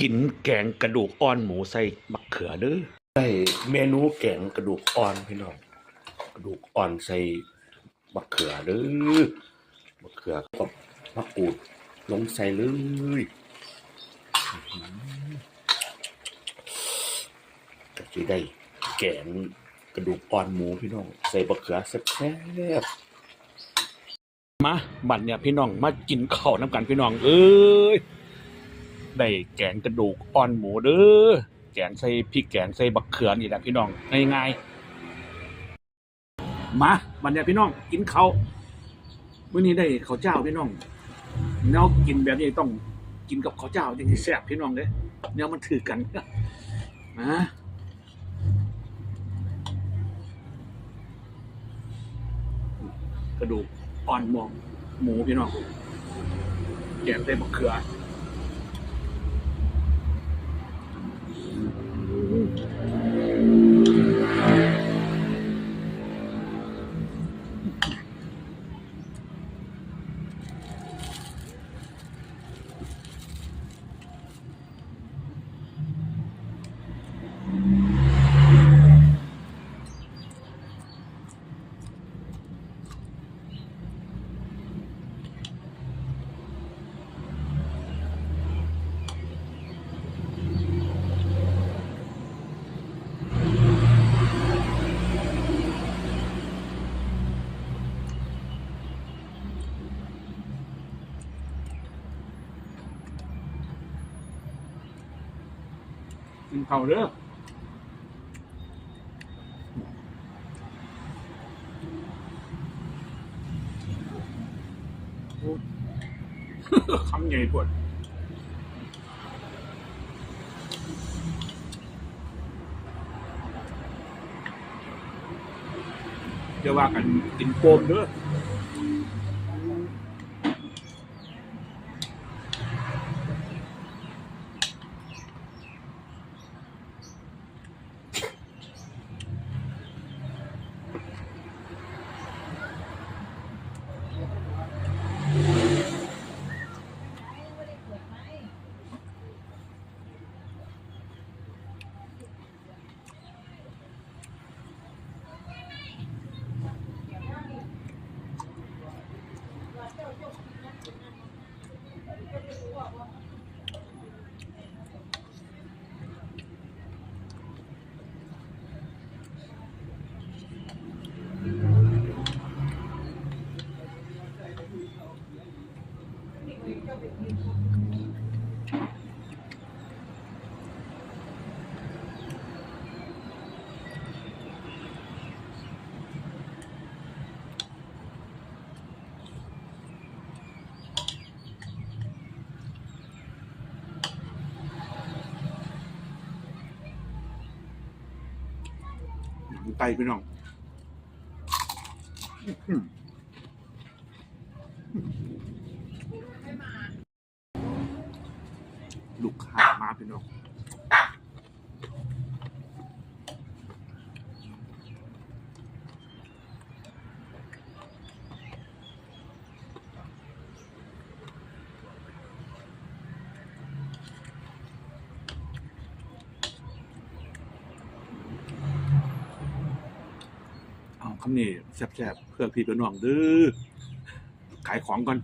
กินแกงกระดูกอ่อนหมูใส่มะเขือเด้อได้เมนูแกงกระดูกอ่อนพี่น้องกระดูกอ่อนใส่มะเขือเด้อมะเขือกับมะกรูดลงใส่เลยอื้อหือก็จะได้แกงกระดูกอ่อนหมูพี่น้อง ใส่มะเขือแซ่บมาบัดเนี่ยพี่น้องมากินข้าวน้ำกันพี่น้อง เอ้ย ได้แกงกระดูกอ่อนหมูเด้อแกงใส่พริกแกงใส่บักเขือนี่แหละพี่น้องง่ายๆมาบัดเนี่ยพี่น้องกินข้าวมื้อนี้ได้ข้าวเจ้าพี่น้องแนวกินแบบนี้ต้องกินกับข้าวเจ้าจึงสิแซ่บพี่น้องเด้แนวมันถือกันมากระดูกอ่อนหมองหมูพี่น้องแกงใส่บักเขือ กินข้าเด้อคำใหญ่ปวดเดี๋ยวว่ากันกินโปมเด้อ หนั ไตพี่น้องลูกค้ามาพี่น้อง คำนี้แซ่บๆเพื่อพี่เพื่อน้องเด้อขายของก่อน